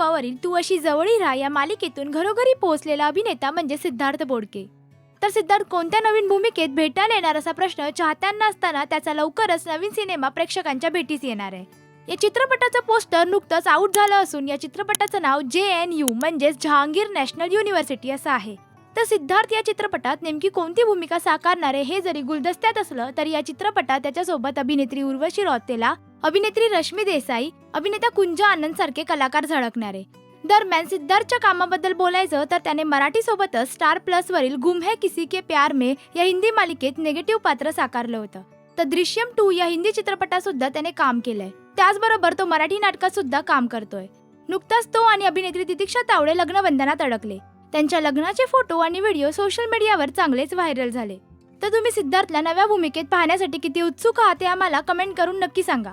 युवावरील तू अशी जवळी राहा या मालिकेतून घरोघरी पोहोचलेला अभिनेता म्हणजे सिद्धार्थ बोडके. तर सिद्धार्थ कोणत्या नवीन भूमिकेत भेटायला येणार असा प्रश्न चाहत्यांना असताना त्याचा लवकरच नवीन सिनेमा प्रेक्षकांच्या भेटीस येणार आहे. या चित्रपटाचं पोस्टर नुकतंच आऊट झालं असून या चित्रपटाचं नाव जे एन यू म्हणजेच जहांगीर नॅशनल युनिव्हर्सिटी असं आहे. तर सिद्धार्थ या चित्रपटात नेमकी कोणती भूमिका साकारणार आहे हे जरी गुलदस्त्यात असलं तरी या चित्रपटात त्याच्यासोबत अभिनेत्री उर्वशी रौतेला अभिनेत्री रश्मी देसाई अभिनेता कुंज आनंद सारखे कलाकार झळकणारे. दरम्यान सिद्धार्थच्या कामाबद्दल बोलायचं तर त्याने मराठी सोबतच स्टार प्लस वरील गुम है किसी के प्यार में या हिंदी मालिकेत निगेटिव्ह पात्र साकारलं होतं. तर दृश्यम टू या हिंदी चित्रपटात सुद्धा त्याने काम केलंय. त्याचबरोबर तो मराठी नाटकात सुद्धा काम करतोय. नुकताच तो आणि अभिनेत्री तितिक्षा तावडे लग्नबंधनात अडकले. त्यांच्या लग्नाचे फोटो आणि व्हिडिओ सोशल मीडियावर चांगलेच व्हायरल झाले. तर तुम्ही सिद्धार्थला नव्या भूमिकेत पाहण्यासाठी किती उत्सुक आहात ते आम्हाला कमेंट करून नक्की सांगा.